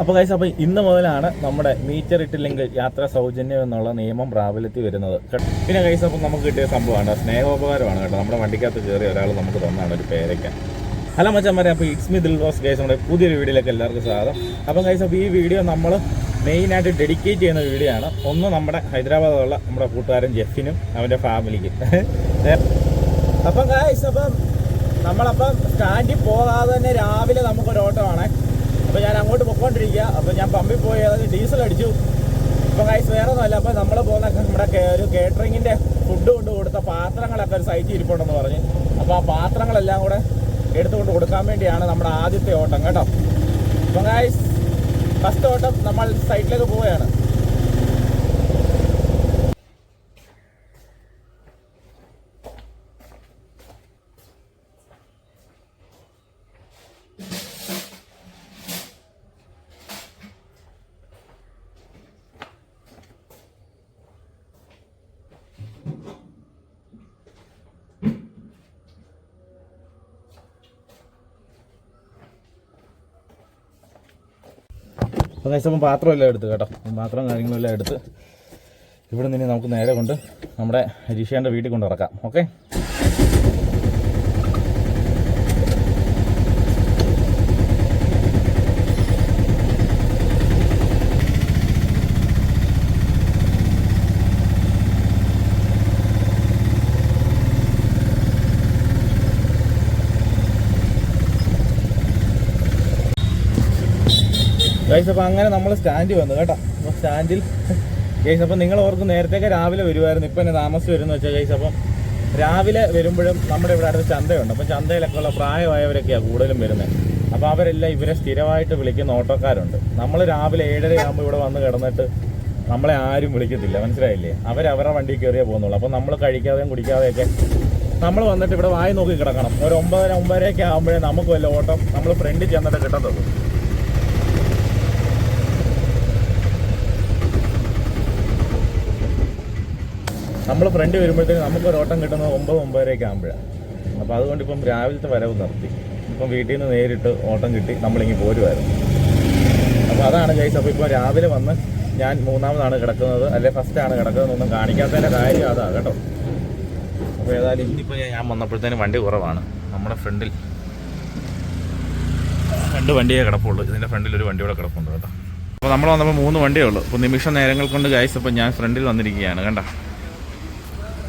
അപ്പോൾ കൈസ് അപ്പോൾ ഇന്ന് മുതലാണ് നമ്മുടെ മീറ്റർ ഇട്ടില്ലെങ്കിൽ യാത്ര സൗജന്യം എന്നുള്ള നിയമം പ്രാബല്യത്തിൽ വരുന്നത്. പിന്നെ കൈസ് അപ്പോൾ നമുക്ക് കിട്ടിയ സംഭവമാണ് സ്നേഹോപകാരമാണ് കേട്ടോ. നമ്മുടെ വണ്ടിക്കകത്ത് കയറി ഒരാൾ നമുക്ക് തന്നാണ് ഒരു പേരയ്ക്ക. ഹലോ മച്ചന്മാരെ അപ്പോൾ ഇറ്റ്സ് മി ദിൽവാസ് ഗൈസ് നമ്മുടെ പുതിയൊരു വീഡിയോയിലേക്ക് എല്ലാവർക്കും സ്വാഗതം. അപ്പം കൈസ് അപ്പോൾ ഈ വീഡിയോ നമ്മൾ മെയിനായിട്ട് ഡെഡിക്കേറ്റ് ചെയ്യുന്ന വീഡിയോ ആണ്. ഒന്ന് നമ്മുടെ ഹൈദരാബാദിലുള്ള നമ്മുടെ കൂട്ടുകാരൻ ജെഫിനും അവന്റെ ഫാമിലിക്കും അപ്പം ഗൈസ് അപ്പം നമ്മളപ്പം സ്റ്റാൻഡിൽ പോകാതെ തന്നെ രാവിലെ നമുക്കൊരു ഓട്ടമാണ്. അപ്പോൾ ഞാൻ അങ്ങോട്ട് പൊക്കോണ്ടിരിക്കുക അപ്പോൾ ഞാൻ പമ്പിൽ പോയി അതായത് ഡീസൽ അടിച്ചു. അപ്പോൾ കൈസ് വേറെ ഒന്നുമല്ല അപ്പോൾ നമ്മൾ പോകുന്ന നമ്മുടെ ഒരു കേറ്ററിങ്ങിന്റെ ഫുഡ് കൊണ്ട് കൊടുത്ത പാത്രങ്ങളൊക്കെ ഒരു സൈറ്റിൽ ഇരിപ്പുണ്ടെന്ന് പറഞ്ഞ്. അപ്പോൾ ആ പാത്രങ്ങളെല്ലാം കൂടെ എടുത്തുകൊണ്ട് കൊടുക്കാൻ വേണ്ടിയാണ് നമ്മുടെ ആദ്യത്തെ ഓട്ടം കേട്ടോ? അപ്പോൾ ഗൈസ് ഫസ്റ്റ് ഓട്ടം നമ്മൾ സൈറ്റിലേക്ക് പോവുകയാണ്. അപ്പോൾ അപ്പം പാത്രമെല്ലാം എടുത്ത് കേട്ടോ. പാത്രം കാര്യങ്ങളെല്ലാം എടുത്ത് ഇവിടെ നിന്ന് നമുക്ക് നേരെ കൊണ്ട് നമ്മുടെ ഹരീഷേന്റെ വീട്ടിൽ കൊണ്ട് ഇറക്കാം. ഓക്കെ ഗൈസ് അപ്പോൾ അങ്ങനെ നമ്മൾ സ്റ്റാൻഡിൽ വന്നു കേട്ടോ. അപ്പോൾ സ്റ്റാൻഡിൽ ഗൈസ് അപ്പോൾ നിങ്ങൾ ഓർക്ക് നേരത്തേക്ക് രാവിലെ വരുമായിരുന്നു ഇപ്പം എന്നെ താമസിച്ച് വരുന്നു വെച്ചാൽ ഗൈസ് അപ്പം രാവിലെ വരുമ്പോഴും നമ്മുടെ ഇവിടെ അടുത്ത് ചന്തയുണ്ട്. അപ്പം ചന്തയിലൊക്കെ ഉള്ള പ്രായമായവരൊക്കെയാണ് കൂടുതലും വരുന്നത് അപ്പോൾ അവരെല്ലാം ഇവരെ സ്ഥിരമായിട്ട് വിളിക്കുന്ന ഓട്ടോക്കാരുണ്ട്. നമ്മൾ രാവിലെ ഏഴര ആകുമ്പോൾ ഇവിടെ വന്ന് കിടന്നിട്ട് നമ്മളെ ആരും വിളിക്കത്തില്ല. മനസ്സിലായില്ലേ? അവരവരുടെ വണ്ടി കയറിയേ പോകുന്നുള്ളൂ. അപ്പോൾ നമ്മൾ കഴിക്കാതെയും കുടിക്കാതെയൊക്കെ നമ്മൾ വന്നിട്ട് ഇവിടെ വായി നോക്കി കിടക്കണം. ഒരു ഒമ്പതര ഒമ്പതരയൊക്കെ ആകുമ്പോഴേ നമുക്ക് വല്ല ഓട്ടം നമ്മൾ ഫ്രണ്ടിൽ ചെന്നിട്ട് കിട്ടത്തുള്ളൂ. നമ്മൾ ഫ്രണ്ട് വരുമ്പോഴത്തേക്ക് നമുക്ക് ഒരു ഓട്ടം കിട്ടുന്നത് ഒമ്പത് ഒമ്പതരയൊക്കെ ആകുമ്പോഴാണ് അപ്പോൾ അതുകൊണ്ട് ഇപ്പം രാവിലത്തെ വരവ് നിർത്തി. ഇപ്പം വീട്ടിൽ നിന്ന് നേരിട്ട് ഓട്ടം കിട്ടി നമ്മളിങ്ങി പോരുമായിരുന്നു അപ്പോൾ അതാണ് ജയ്സ് അപ്പോൾ ഇപ്പോൾ രാവിലെ വന്ന് ഞാൻ മൂന്നാമതാണ് കിടക്കുന്നത് അല്ലെ ഫസ്റ്റ് ആണ് ഒന്നും കാണിക്കാത്തതിന്റെ കാര്യം അതാണ് കേട്ടോ. അപ്പോൾ ഏതായാലും ഇന്നിപ്പോൾ ഞാൻ വന്നപ്പോഴത്തേനും വണ്ടി കുറവാണ്. നമ്മുടെ ഫ്രണ്ടിൽ രണ്ട് വണ്ടിയേ കിടപ്പുള്ളൂ. ഇതിന്റെ ഫ്രണ്ടിൽ ഒരു വണ്ടി കൂടെ കിടപ്പുണ്ട് കേട്ടോ. അപ്പോൾ നമ്മൾ വന്നപ്പോൾ മൂന്ന് വണ്ടിയേ ഉള്ളൂ. അപ്പോൾ നിമിഷ നേരങ്ങൾ കൊണ്ട് ഗൈസ് അപ്പോൾ ഞാൻ ഫ്രണ്ടിൽ വന്നിരിക്കുകയാണ് കണ്ടോ?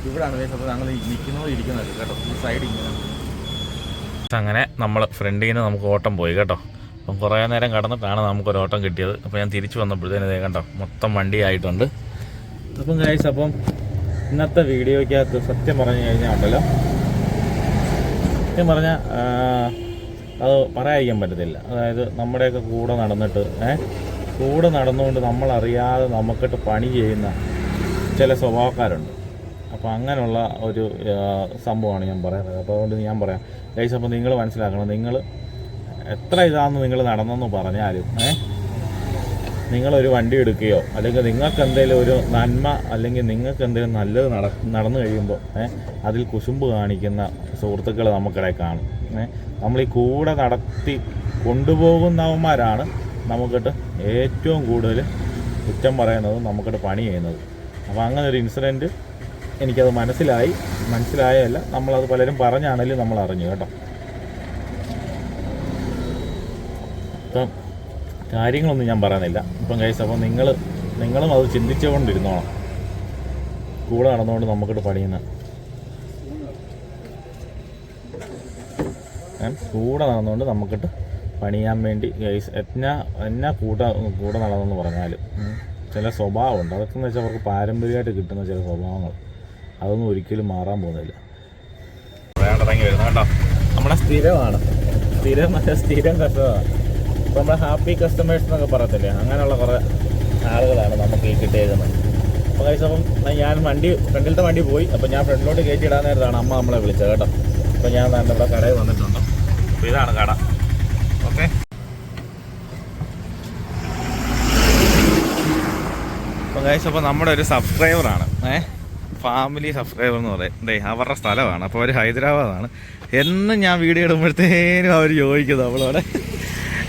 ഇവിടാണ് അപ്പോൾ ഞങ്ങൾ നിൽക്കുന്നത് ഇരിക്കുന്നത് കേട്ടോ. ഈ സൈഡ് ഇങ്ങനെ. അങ്ങനെ നമ്മൾ ഫ്രണ്ടിൽ നിന്ന് നമുക്ക് ഓട്ടം പോയി കേട്ടോ. അപ്പം കുറേ നേരം കടന്നിട്ടാണ് നമുക്ക് ഒരു ഓട്ടം കിട്ടിയത്. അപ്പോൾ ഞാൻ തിരിച്ചു വന്നപ്പോഴത്തേനും ഇതേ കണ്ടോ മൊത്തം വണ്ടി ആയിട്ടുണ്ട്. അപ്പം കഴിച്ച അപ്പം ഇന്നത്തെ വീഡിയോയ്ക്കകത്ത് സത്യം പറഞ്ഞു കഴിഞ്ഞാൽ ഉണ്ടല്ലോ. സത്യം പറഞ്ഞാൽ അത് പറയാതിരിക്കാൻ പറ്റത്തില്ല. അതായത് നമ്മുടെയൊക്കെ കൂടെ നടന്നിട്ട് ഏഹ് കൂടെ നടന്നുകൊണ്ട് നമ്മളറിയാതെ നമുക്കിട്ട് പണി ചെയ്യുന്ന ചില സ്വഭാവക്കാരുണ്ട്. അപ്പോൾ അങ്ങനെയുള്ള ഒരു സംഭവമാണ് ഞാൻ പറയുന്നത്. അപ്പോൾ അതുകൊണ്ട് ഞാൻ പറയാം. ഗൈസ് അപ്പോൾ നിങ്ങൾ മനസ്സിലാക്കണം നിങ്ങൾ എത്ര ഇതാണെന്ന് നിങ്ങൾ നടന്നെന്ന് പറഞ്ഞാലും ഏ? നിങ്ങളൊരു വണ്ടി എടുക്കുകയോ അല്ലെങ്കിൽ നിങ്ങൾക്ക് എന്തെങ്കിലും ഒരു നന്മ അല്ലെങ്കിൽ നിങ്ങൾക്ക് എന്തെങ്കിലും നല്ലത് നട നടന്നു കഴിയുമ്പോൾ ഏഹ് അതിൽ കുശുമ്പ് കാണിക്കുന്ന സുഹൃത്തുക്കൾ നമുക്കിടയിൽ കാണും ഏഹ് നമ്മൾ ഈ കൂടെ നടത്തി കൊണ്ടുപോകുന്നവന്മാരാണ് നമുക്കിട്ട് ഏറ്റവും കൂടുതൽ കുറ്റം പറയുന്നത് നമുക്കിട്ട് പണി ചെയ്യുന്നത്. അപ്പോൾ അങ്ങനെ ഒരു ഇൻസിഡന്റ് എനിക്കത് മനസ്സിലായി. മനസ്സിലായല്ല നമ്മളത് പലരും പറഞ്ഞാണെങ്കിലും നമ്മൾ അറിഞ്ഞു കേട്ടോ. ഇപ്പം കാര്യങ്ങളൊന്നും ഞാൻ പറയുന്നില്ല. ഇപ്പം കഴിച്ച അപ്പം നിങ്ങൾ നിങ്ങളും അത് ചിന്തിച്ചുകൊണ്ടിരുന്നോണം. കൂടെ നടന്നുകൊണ്ട് നമുക്കിട്ട് പണിയുന്ന. കൂടെ നടന്നുകൊണ്ട് നമുക്കിട്ട് പണിയാൻ വേണ്ടി ഗൈസ് എന്നാ എന്നാ കൂട്ട കൂടെ നടന്നെന്ന് പറഞ്ഞാലും ചില സ്വഭാവമുണ്ട്. അതൊക്കെ എന്ന് വെച്ചാൽ അവർക്ക് പാരമ്പര്യമായിട്ട് കിട്ടുന്ന ചില സ്വഭാവങ്ങൾ. അതൊന്നും ഒരിക്കലും മാറാൻ പോകുന്നില്ല. നമ്മുടെ സ്ഥിരമാണ്. സ്ഥിരം സ്ഥിരം കസ്റ്റമറാണ് ഇപ്പം നമ്മുടെ ഹാപ്പി കസ്റ്റമേഴ്സ് എന്നൊക്കെ പറയത്തില്ലേ? അങ്ങനെയുള്ള കുറേ ആളുകളാണ് നമുക്ക് ഈ കിട്ടിയേക്കുന്നത്. അപ്പോൾ കഴിച്ച അപ്പം ഞാൻ വണ്ടി ഫ്രണ്ടിലത്തെ വണ്ടി പോയി. അപ്പോൾ ഞാൻ ഫ്രണ്ടിലോട്ട് കയറ്റി ഇടാൻ നേരത്താണ് അമ്മ നമ്മളെ വിളിച്ചത് കേട്ടോ. അപ്പോൾ ഞാൻ തന്നെ ഇവിടെ കടയിൽ വന്നിട്ടുണ്ട്. അപ്പോൾ ഇതാണ് കട. ഓക്കെ? അപ്പോൾ കഴിച്ചപ്പോൾ നമ്മുടെ ഒരു സബ്സ്ക്രൈബറാണ് ഏഹ് ഫാമിലി സബ്സ്ക്രൈബർ എന്ന് പറയും ദേ അവരുടെ സ്ഥലമാണ്. അപ്പോൾ അവർ ഹൈദരാബാദാണ്. എന്നും ഞാൻ വീഡിയോ ഇടുമ്പോഴത്തേനും അവർ ചോദിക്കുന്നത് അവളോടെ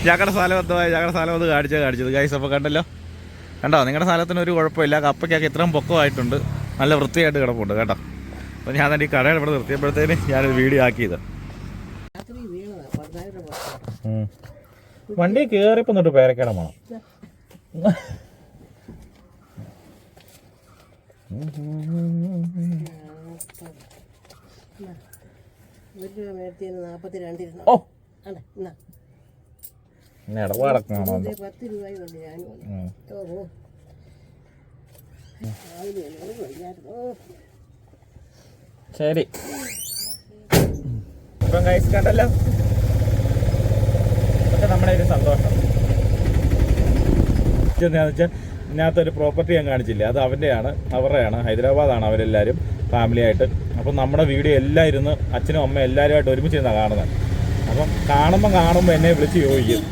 ഞങ്ങളുടെ സ്ഥലം എന്തോ ഞങ്ങളുടെ സ്ഥലം ഒന്ന് കാണിച്ചാൽ കാണിച്ചത്. ഗൈസ് അപ്പോൾ കണ്ടല്ലോ? കണ്ടോ? നിങ്ങളുടെ സ്ഥലത്തിന് ഒരു കുഴപ്പമില്ല. കപ്പയ്ക്കൊക്കെ ഇത്രയും പൊക്കമായിട്ടുണ്ട്. നല്ല വൃത്തിയായിട്ട് കിടപ്പുണ്ട് കേട്ടോ. അപ്പോൾ ഞാൻ തന്നെ ഈ കടയിൽ ഇവിടെ നിർത്തിയപ്പോഴത്തേന് ഞാനൊരു വീഡിയോ ആക്കിയത്. വണ്ടി കയറിയപ്പോൾ തൊട്ട് പേരക്കേടം വേണം ഒരു രൂപ മേടിച്ചതിന് നാൽപ്പത്തി രണ്ടിരുന്നു ഓ എന്നാ പത്ത് ഞാനും ഓ ശരി. ഇപ്പം കൈസ് കണ്ടല്ലോ? ഇതൊക്കെ നമ്മുടെ ഒരു സന്തോഷം. വെച്ചാൽ ഇതിനകത്തൊരു പ്രോപ്പർട്ടി ഞാൻ കാണിച്ചില്ല? അത് അവന്റെയാണ് അവരുടെയാണ്. ഹൈദരാബാദാണ് അവരെല്ലാവരും ഫാമിലിയായിട്ട്. അപ്പം നമ്മുടെ വീഡിയോ എല്ലാം ഇരുന്ന് അച്ഛനും അമ്മയും എല്ലാവരുമായിട്ട് ഒരുമിച്ച് ഇരുന്നാണ് കാണുന്നത്. അപ്പം കാണുമ്പോൾ കാണുമ്പോൾ എന്നെ വിളിച്ച് ചോദിക്കും.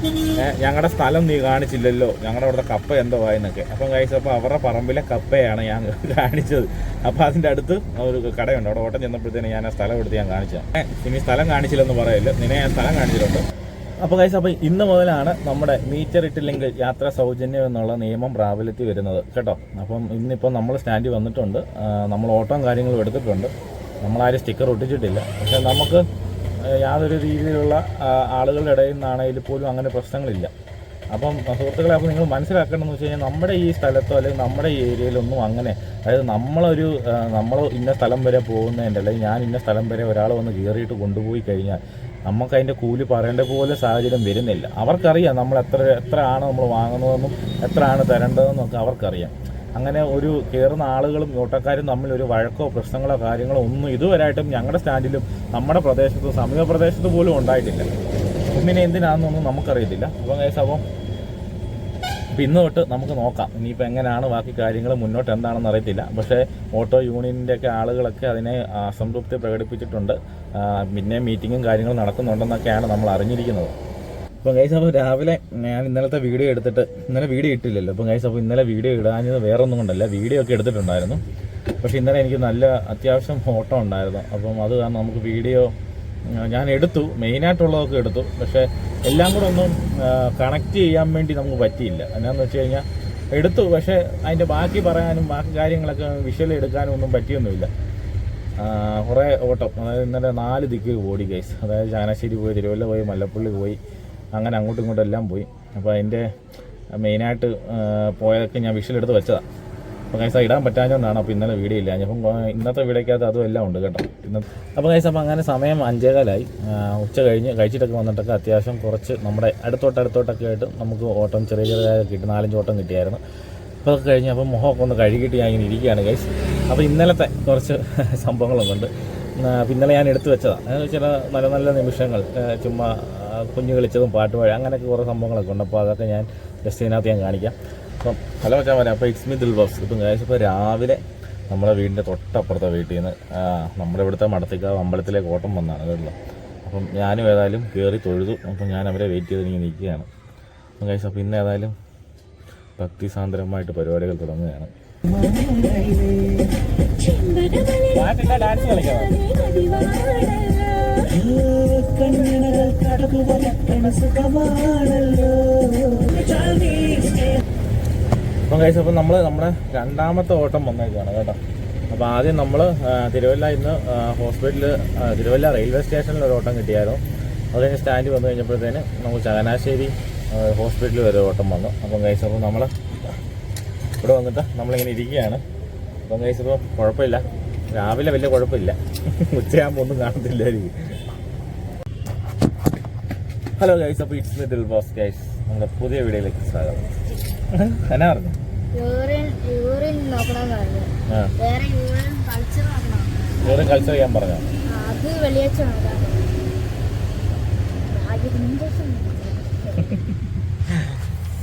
ഞങ്ങളുടെ സ്ഥലം നീ കാണിച്ചില്ലല്ലോ. ഞങ്ങളുടെ അവിടുത്തെ കപ്പ എന്തോ ആയെന്നൊക്കെ. അപ്പം കഴിച്ചപ്പോൾ അവരുടെ പറമ്പിലെ കപ്പയാണ് ഞാൻ കാണിച്ചത്. അപ്പം അതിന്റെ അടുത്ത് ഒരു കടയുണ്ട്. അവിടെ ഓട്ടം ചെന്നപ്പോഴത്തേനും ഞാൻ ആ സ്ഥലം എടുത്ത് ഞാൻ കാണിച്ചത്. ഇനി സ്ഥലം കാണിച്ചില്ലെന്ന് പറയല്ലോ? നിന്നെ ഞാൻ സ്ഥലം കാണിച്ചിട്ടുണ്ട്. അപ്പോൾ കൈസ് അപ്പോൾ ഇന്ന് മുതലാണ് നമ്മുടെ മീറ്റർ ഇട്ടില്ലെങ്കിൽ യാത്ര സൗജന്യം എന്നുള്ള നിയമം പ്രാബല്യത്തിൽ വരുന്നത് കേട്ടോ? അപ്പം ഇന്നിപ്പോൾ നമ്മൾ സ്റ്റാൻഡിൽ വന്നിട്ടുണ്ട്. നമ്മൾ ഓട്ടോ കാര്യങ്ങളും എടുത്തിട്ടുണ്ട്. നമ്മളാരും സ്റ്റിക്കർ ഒട്ടിച്ചിട്ടില്ല. പക്ഷേ നമുക്ക് യാതൊരു രീതിയിലുള്ള ആളുകളുടെ ഇടയിൽ നിന്നാണെങ്കിൽ പോലും അങ്ങനെ പ്രശ്നങ്ങളില്ല. അപ്പം സുഹൃത്തുക്കളെ അപ്പോൾ നിങ്ങൾ മനസ്സിലാക്കേണ്ടതെന്ന് വെച്ച് കഴിഞ്ഞാൽ നമ്മുടെ ഈ സ്ഥലത്തോ അല്ലെങ്കിൽ നമ്മുടെ ഈ ഏരിയയിലൊന്നും അങ്ങനെ അതായത് നമ്മളൊരു നമ്മൾ ഇന്ന സ്ഥലം വരെ പോകുന്നതിന്റെ അല്ലെങ്കിൽ ഞാൻ ഇന്ന സ്ഥലം വരെ ഒരാൾ വന്ന് കയറിയിട്ട് കൊണ്ടുപോയി കഴിഞ്ഞാൽ നമുക്ക് അതിന്റെ കൂലി പറയേണ്ട പോലെ സാഹചര്യം വരുന്നില്ല. അവർക്കറിയാം നമ്മൾ എത്ര എത്ര ആണ് നമ്മൾ വാങ്ങുന്നതെന്നും എത്ര ആണ് തരേണ്ടതെന്നും ഒക്കെ അവർക്കറിയാം. അങ്ങനെ ഒരു കയറുന്ന ആളുകളും ഓട്ടക്കാരും തമ്മിൽ ഒരു വഴക്കോ പ്രശ്നങ്ങളോ കാര്യങ്ങളോ ഒന്നും ഇതുവരെയായിട്ടും ഞങ്ങളുടെ സ്റ്റാൻഡിലും നമ്മുടെ പ്രദേശത്തും സമീപ പ്രദേശത്ത് പോലും ഉണ്ടായിട്ടില്ല. പിന്നെ എന്തിനാണെന്നൊന്നും നമുക്കറിയത്തില്ല. അപ്പം കേസ് അപ്പം അപ്പം ഇന്ന് തൊട്ട് നമുക്ക് നോക്കാം. ഇനിയിപ്പോൾ എങ്ങനെയാണ് ബാക്കി കാര്യങ്ങൾ മുന്നോട്ട് എന്താണെന്ന് അറിയത്തില്ല. പക്ഷേ ഓട്ടോ യൂണിയനിന്റെയൊക്കെ ആളുകളൊക്കെ അതിനെ അസംതൃപ്തി പ്രകടിപ്പിച്ചിട്ടുണ്ട്. പിന്നെ മീറ്റിങ്ങും കാര്യങ്ങളും നടക്കുന്നുണ്ടെന്നൊക്കെയാണ് നമ്മൾ അറിഞ്ഞിരിക്കുന്നത്. അപ്പം ഗൈസ് അപ്പോൾ രാവിലെ ഞാൻ ഇന്നലത്തെ വീഡിയോ എടുത്തിട്ട് ഇന്നലെ വീഡിയോ ഇട്ടില്ലല്ലോ. അപ്പം ഗൈസ് അപ്പോൾ ഇന്നലെ വീഡിയോ ഇടാഞ്ഞത് വേറെ ഒന്നും കൊണ്ടല്ല. വീഡിയോ ഒക്കെ എടുത്തിട്ടുണ്ടായിരുന്നു. പക്ഷേ ഇന്നലെ എനിക്ക് നല്ല അത്യാവശ്യം ഫോട്ടോ ഉണ്ടായിരുന്നു. അപ്പം അത് കാരണം നമുക്ക് വീഡിയോ ഞാൻ എടുത്തു. മെയിനായിട്ടുള്ളതൊക്കെ എടുത്തു. പക്ഷേ എല്ലാം കൂടെ ഒന്നും കണക്ട് ചെയ്യാൻ വേണ്ടി നമുക്ക് പറ്റിയില്ല. എന്നാന്ന് വെച്ച് കഴിഞ്ഞാൽ എടുത്തു. പക്ഷേ അതിന്റെ ബാക്കി പറയാനും ബാക്കി കാര്യങ്ങളൊക്കെ വിഷ്വൽ എടുക്കാനും ഒന്നും പറ്റിയൊന്നുമില്ല. കുറേ ഓട്ടം. അതായത് ഇന്നലെ നാല് ദിക്ക് ഓടി ഗൈസ് അതായത് ചാനാശ്ശേരി പോയി തിരുവല്ല പോയി മല്ലപ്പള്ളി പോയി അങ്ങനെ അങ്ങോട്ടും ഇങ്ങോട്ടും എല്ലാം പോയി. അപ്പോൾ അതിന്റെ മെയിനായിട്ട് പോയതൊക്കെ ഞാൻ വിഷ്വൽ എടുത്ത് വെച്ചതാണ് അപ്പോൾ കൈസ ഇടാൻ പറ്റാഞ്ഞോണ്ടാണ് അപ്പോൾ ഇന്നലെ വീഡിയോ ഇല്ല. അപ്പം ഇന്നത്തെ വീഡിയോക്കകത്ത് അതും എല്ലാം ഉണ്ട് കേട്ടോ. ഇന്ന് അപ്പോൾ കൈസ അപ്പോൾ അങ്ങനെ സമയം അഞ്ചേകാലായി. ഉച്ച കഴിഞ്ഞ് കഴിച്ചിട്ടൊക്കെ വന്നിട്ടൊക്കെ അത്യാവശ്യം കുറച്ച് നമ്മുടെ അടുത്തോട്ട് അടുത്തോട്ടൊക്കെ ആയിട്ട് നമുക്ക് ഓട്ടം ചെറിയ ചെറിയ കിട്ടി. നാലഞ്ച് ഓട്ടം കിട്ടിയായിരുന്നു. അപ്പോൾ അതൊക്കെ കഴിഞ്ഞ് അപ്പം മുഖമൊക്കെ ഒന്ന് കഴുകിയിട്ട് ഞാൻ ഇങ്ങനെ ഇരിക്കുകയാണ് കൈസ് അപ്പോൾ ഇന്നലത്തെ കുറച്ച് സംഭവങ്ങളൊക്കെ ഉണ്ട്. ഇന്നലെ ഞാൻ എടുത്തു വെച്ചതാണ് ചില നല്ല നല്ല നിമിഷങ്ങൾ. ചുമ്മാ കുഞ്ഞു കളിച്ചതും പാട്ട് പാടി അങ്ങനെയൊക്കെ കുറേ സംഭവങ്ങളൊക്കെ ഉണ്ട്. അപ്പോൾ അതൊക്കെ ഞാൻ ജസ്റ്റ് ഇതിനകത്ത് ഞാൻ കാണിക്കാം. അപ്പം ഹലോ ചാമന അപ്പോൾ ഇറ്റ്സ് മി ദിൽ ബോസ് ഇപ്പം ഗൈസ് ഇപ്പോൾ രാവിലെ നമ്മുടെ വീടിന്റെ തൊട്ടപ്പുറത്തെ വീട്ടിൽ നിന്ന് നമ്മുടെ ഇവിടുത്തെ മടത്തിക്കാവ് അമ്പലത്തിലേക്ക് ഓട്ടം വന്നതാണ് കേട്ടോ അപ്പം ഞാനും ഏതായാലും കയറി തൊഴുതു. അപ്പം ഞാൻ അവരെ വെയിറ്റ് ചെയ്ത് ഇങ്ങനെ നിൽക്കുകയാണ്. അപ്പം അപ്പോൾ ഇന്ന് ഏതായാലും ഭക്തിസാന്ദ്രമായിട്ട് പരിപാടികൾ തുടങ്ങുകയാണ്. ഡാൻസ് കളിക്കാം അപ്പം കഴിച്ച അപ്പം നമ്മൾ നമ്മുടെ രണ്ടാമത്തെ ഓട്ടം വന്നേക്കാണ് കേട്ടോ. അപ്പോൾ ആദ്യം നമ്മൾ തിരുവല്ല ഇന്ന് ഹോസ്പിറ്റലിൽ തിരുവല്ല റെയിൽവേ സ്റ്റേഷനിൽ ഒരു ഓട്ടം കിട്ടിയായിരുന്നു. അത് കഴിഞ്ഞ് സ്റ്റാൻഡിൽ വന്നു കഴിഞ്ഞപ്പോഴത്തേന് നമുക്ക് ചങ്ങനാശ്ശേരി ഹോസ്പിറ്റലിൽ വരെ ഓട്ടം വന്നു. അപ്പം കഴിച്ചപ്പോൾ നമ്മൾ ഇവിടെ വന്നിട്ട് നമ്മളിങ്ങനെ ഇരിക്കുകയാണ്. അപ്പം കഴിച്ചപ്പോൾ കുഴപ്പമില്ല. രാവിലെ വലിയ കുഴപ്പമില്ല. ഉച്ചയാകുമ്പോൾ ഒന്നും കാണത്തില്ലായിരിക്കും. ഹലോ ഗൈസ് അപ്പോൾ ഇറ്റ്സ് ദിൽ ബോസ് ഗൈസ് നമ്മുടെ പുതിയ വീഡിയോയിലേക്ക് സ്വാഗതം. എന്നാ പറഞ്ഞു. വേറെ യൂറിൻ കൾച്ചർ നോക്കണം. വേറെ കൾച്ചർ ചെയ്യാൻ പറഞ്ഞോ അത് വെള്ളിയാഴ്ച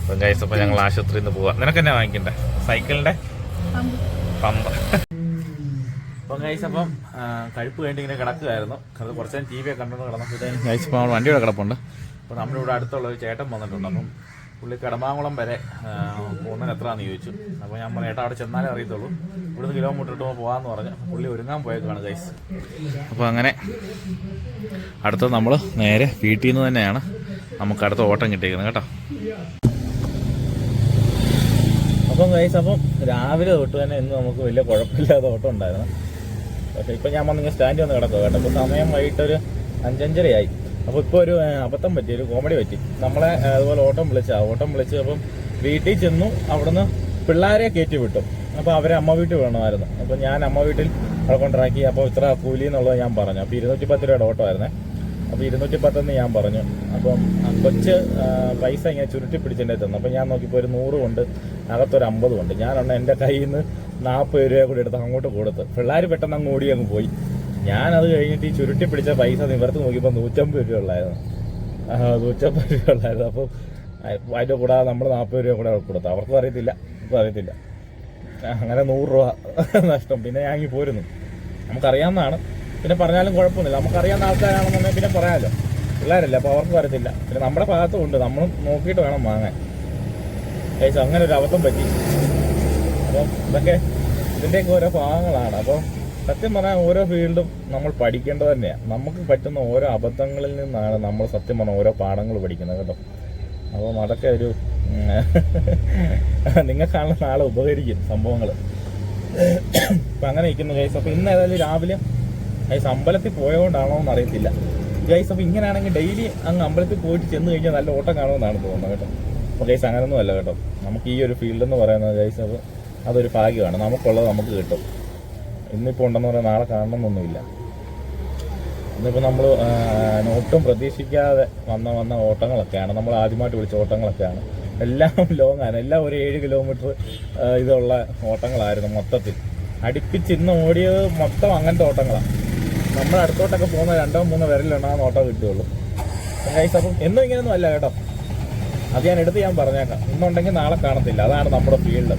അപ്പം ഗൈസ് ഞങ്ങൾ ആശുപത്രിയിൽ നിന്ന് പോവാം. നിനക്ക് എന്നാ വാങ്ങിക്കണ്ടേ? സൈക്കിളിന്റെ പമ്പ്. അപ്പം ഗൈസ് അപ്പം കഴിപ്പ് കഴിഞ്ഞ് ഇങ്ങനെ കിടക്കുകയായിരുന്നു അത് കുറച്ച് നേരം ടി വി ഒക്കെ കണ്ടുകൊണ്ട് കിടന്നപ്പോഴത്തേക്കും ഗൈസ് നമ്മൾ വണ്ടിയുടെ കിടപ്പുണ്ട്. അപ്പം നമ്മുടെ ഇവിടെ അടുത്തുള്ള ഒരു ചേട്ടൻ വന്നിട്ടുണ്ട്. അപ്പം പുള്ളി കടമാകുളം വരെ പോകുന്നതിന് എത്രയാണെന്ന് ചോദിച്ചു. അപ്പോൾ ഞാൻ പറഞ്ഞു ഏട്ടാ അവിടെ ചെന്നാലേ അറിയത്തുള്ളൂ. ഇവിടുന്ന് കിലോമീറ്റർ ഇട്ട് പോകാമെന്ന് പറഞ്ഞു. പുള്ളി ഒരുങ്ങാൻ പോയേക്കാണ് ഗൈസ് അപ്പോൾ അങ്ങനെ അടുത്തത് നമ്മൾ നേരെ വീട്ടിൽ നിന്ന് തന്നെയാണ് നമുക്ക് അടുത്ത ഓട്ടം കിട്ടിയിരിക്കുന്നത് കേട്ടോ. അപ്പം ഗൈസ് അപ്പം രാവിലെ തൊട്ട് തന്നെ ഇന്ന് നമുക്ക് വലിയ കുഴപ്പമില്ലാത്ത ഓട്ടം ഉണ്ടായിരുന്നു. പക്ഷേ ഇപ്പം ഞാൻ വന്നിങ്ങനെ സ്റ്റാൻഡ് വന്ന് കിടക്കുക കേട്ടോ. ഇപ്പോൾ സമയം വൈകിട്ടൊരു അഞ്ചഞ്ചരയായി. അപ്പോൾ ഇപ്പൊ ഒരു അബദ്ധം പറ്റി ഒരു കോമഡി പറ്റി. നമ്മളെ അതുപോലെ ഓട്ടം വിളിച്ചാ ഓട്ടം വിളിച്ച് അപ്പം വീട്ടിൽ ചെന്നു അവിടുന്ന് പിള്ളേരെ കയറ്റി വിട്ടു. അപ്പോൾ അവരെ അമ്മ വീട്ടിൽ വേണമായിരുന്നു അപ്പോൾ ഞാൻ അമ്മ വീട്ടിൽ അവിടെ കൊണ്ടിറക്കി അപ്പോൾ ഇത്ര കൂലി എന്നുള്ളത് ഞാൻ പറഞ്ഞു. അപ്പോൾ ഇരുന്നൂറ്റി പത്ത് രൂപയുടെ ഓട്ടോ ആയിരുന്നേ. അപ്പോൾ ഇരുന്നൂറ്റി പത്തെന്ന് ഞാൻ പറഞ്ഞു. അപ്പം കൊച്ച് പൈസ ഇങ്ങനെ ചുരുട്ടി പിടിച്ചെന്നെ തന്നു. അപ്പോൾ ഞാൻ നോക്കിയപ്പോൾ ഒരു നൂറ് കൊണ്ട് അകത്തൊരു അമ്പതും ഉണ്ട് ഞാനെണ്ണം എന്റെ കയ്യിൽ നിന്ന് നാൽപ്പത് രൂപ കൂടി എടുത്ത് അങ്ങോട്ട് കൊടുത്ത്. പിള്ളേർ പെട്ടെന്ന് അങ്ങ് ഓടി അങ്ങ് പോയി. ഞാനത് കഴിഞ്ഞിട്ട് ഈ ചുരുട്ടി പിടിച്ച പൈസ നിവർത്ത് നോക്കിയപ്പോൾ നൂറ്റമ്പത് രൂപ ഉള്ളായിരുന്നു. നൂറ്റമ്പത് രൂപ ഉള്ളായിരുന്നു. അപ്പോൾ അതിന്റെ കൂടെ നമ്മൾ നാൽപ്പത് രൂപ കൂടെ കൊടുത്തു. അവർക്കും അറിയത്തില്ല. ഇപ്പം അറിയത്തില്ല. അങ്ങനെ നൂറ് രൂപ നഷ്ടം. പിന്നെ ഞാൻ പോരുന്നു. നമുക്കറിയാവുന്നതാണ്. പിന്നെ പറഞ്ഞാലും കുഴപ്പമൊന്നുമില്ല. നമുക്കറിയാവുന്ന ആൾക്കാരാണെന്നുണ്ടെങ്കിൽ പിന്നെ പറയാമല്ലോ പിള്ളേരല്ലേ അപ്പോൾ അവർക്ക് വരത്തില്ല പിന്നെ നമ്മുടെ ഭാഗത്തും ഉണ്ട്. നമ്മളും നോക്കിയിട്ട് വേണം വാങ്ങാൻ. ഏകദേശം അങ്ങനെ ഒരു അബദ്ധം പറ്റി. അപ്പം ഇതൊക്കെ ഇതിന്റെയൊക്കെ ഓരോ ഭാഗങ്ങളാണ്. അപ്പം സത്യം പറഞ്ഞാൽ ഓരോ ഫീൽഡും നമ്മൾ പഠിക്കേണ്ടത് തന്നെയാണ് നമുക്ക് പറ്റുന്ന ഓരോ അബദ്ധങ്ങളിൽ നിന്നാണ് നമ്മൾ സത്യം പറഞ്ഞാൽ ഓരോ പാഠങ്ങൾ പഠിക്കുന്നത് കേട്ടോ. അപ്പം അതൊക്കെ ഒരു നിങ്ങൾക്കാണ് നാളെ ഉപകരിക്കും സംഭവങ്ങൾ. അപ്പം അങ്ങനെ ഇരിക്കുന്നു ഗൈസ്. അപ്പോൾ ഇന്ന് ഏതായാലും രാവിലെ ഗൈസ് അമ്പലത്തിൽ പോയതുകൊണ്ടാണോ എന്ന് അറിയത്തില്ല. ഗൈസ് അപ്പോൾ ഇങ്ങനെയാണെങ്കിൽ ഡെയിലി അങ്ങ് അമ്പലത്തിൽ പോയിട്ട് ചെന്ന് കഴിഞ്ഞാൽ നല്ല ഓട്ടം കാണുമെന്നാണ് തോന്നുന്നത് കേട്ടോ. അപ്പോൾ ഗൈസ് അങ്ങനെയൊന്നും അല്ല കേട്ടോ. നമുക്ക് ഈ ഒരു ഫീൽഡ് എന്ന് പറയുന്നത് ഗൈസ് അത് അതൊരു ഭാഗ്യമാണ്. നമുക്കുള്ളത് നമുക്ക് കിട്ടും. ഇന്നിപ്പോൾ ഉണ്ടെന്ന് പറയാൻ നാളെ കാണണമെന്നൊന്നുമില്ല ഇന്നിപ്പോൾ നമ്മൾ ഒട്ടും പ്രതീക്ഷിക്കാതെ വന്ന വന്ന ഓട്ടങ്ങളൊക്കെയാണ്. നമ്മൾ ആദ്യമായിട്ട് വിളിച്ച ഓട്ടങ്ങളൊക്കെയാണ്. എല്ലാം ലോങ് ആണ്. എല്ലാം ഒരു ഏഴ് കിലോമീറ്റർ ഇതുള്ള ഓട്ടങ്ങളായിരുന്നു മൊത്തത്തിൽ. അടുപ്പിച്ച് ഇന്ന് ഓടിയത് മൊത്തം അങ്ങനത്തെ ഓട്ടങ്ങളാണ്. നമ്മൾ അടുത്തോട്ടൊക്കെ പോകുന്ന രണ്ടോ മൂന്നോ വിരലാണ് ആ ഓട്ടം കിട്ടുകയുള്ളൂ. ഗൈസ് അപ്പം എന്നും ഇങ്ങനെയൊന്നും അല്ല കേട്ടോ. അത് ഞാൻ എടുത്ത് ഞാൻ പറഞ്ഞേക്കാം. ഇന്നുണ്ടെങ്കിൽ നാളെ കാണത്തില്ല. അതാണ് നമ്മുടെ ഫീൽഡ്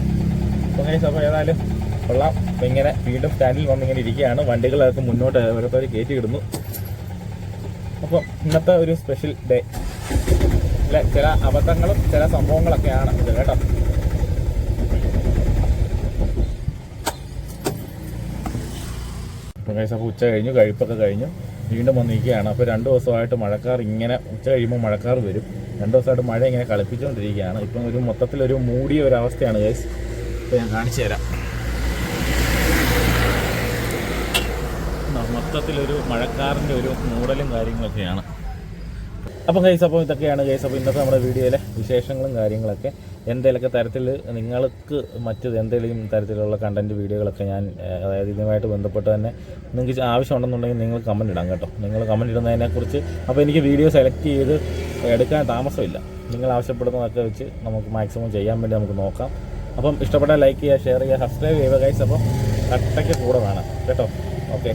അപ്പം ഗൈസ് അപ്പോൾ ഏതായാലും കൊള്ളാം. അപ്പം ഇങ്ങനെ വീണ്ടും സ്റ്റാൻഡിൽ വന്നിങ്ങനെ ഇരിക്കുകയാണ്. വണ്ടികളൊക്കെ മുന്നോട്ട് ഓരോരുത്തർ കയറ്റി ഇടുന്നു അപ്പോൾ ഇന്നത്തെ ഒരു സ്പെഷ്യൽ ഡേ അല്ലെ ചില അബദ്ധങ്ങളും ചില സംഭവങ്ങളൊക്കെയാണ് ഇത് കേട്ടോ. അപ്പോൾ ഉച്ച കഴിഞ്ഞു കഴിപ്പൊക്കെ കഴിഞ്ഞു. വീണ്ടും വന്നിരിക്കുകയാണ്. അപ്പോൾ രണ്ട് ദിവസമായിട്ട് മഴക്കാർ ഇങ്ങനെ ഉച്ച കഴിയുമ്പോൾ മഴക്കാർ വരും. രണ്ട് ദിവസമായിട്ട് മഴ ഇങ്ങനെ കളിപ്പിച്ചുകൊണ്ടിരിക്കുകയാണ്. ഇപ്പം ഒരു മൊത്തത്തിലൊരു മൂടിയ ഒരു അവസ്ഥയാണ് ഗൈസ് ഇപ്പോൾ ഞാൻ കാണിച്ചു തരാം മൊത്തത്തിലൊരു മഴക്കാറിന്റെ ഒരു മൂടലും കാര്യങ്ങളൊക്കെയാണ്. അപ്പം ഗൈസ് അപ്പോൾ ഇതൊക്കെയാണ് ഗൈസ് അപ്പോൾ ഇന്നത്തെ നമ്മുടെ വീഡിയോയിലെ വിശേഷങ്ങളും കാര്യങ്ങളൊക്കെ. എന്തെങ്കിലുമൊക്കെ തരത്തിൽ നിങ്ങൾക്ക് മറ്റ് എന്തെങ്കിലും തരത്തിലുള്ള കണ്ടന്റ് വീഡിയോകളൊക്കെ ഞാൻ അതായത് ഇതുമായിട്ട് ബന്ധപ്പെട്ട് തന്നെ നിങ്ങൾക്ക് ആവശ്യമുണ്ടെന്നുണ്ടെങ്കിൽ നിങ്ങൾ കമന്റ് ഇടാം കേട്ടോ. നിങ്ങൾ കമന്റ് ഇടുന്നതിനെക്കുറിച്ച് അപ്പോൾ എനിക്ക് വീഡിയോ സെലക്ട് ചെയ്ത് എടുക്കാൻ താമസമില്ല. നിങ്ങൾ ആവശ്യപ്പെടുന്നതൊക്കെ വെച്ച് നമുക്ക് മാക്സിമം ചെയ്യാൻ വേണ്ടി നമുക്ക് നോക്കാം. അപ്പം ഇഷ്ടപ്പെട്ടാൽ ലൈക്ക് ചെയ്യുക ഷെയർ ചെയ്യുക സബ്സ്ക്രൈബ് ചെയ്യുക ഗൈസ് അപ്പം കട്ടയ്ക്ക് കൂടെ വേണം കേട്ടോ. ഓക്കെ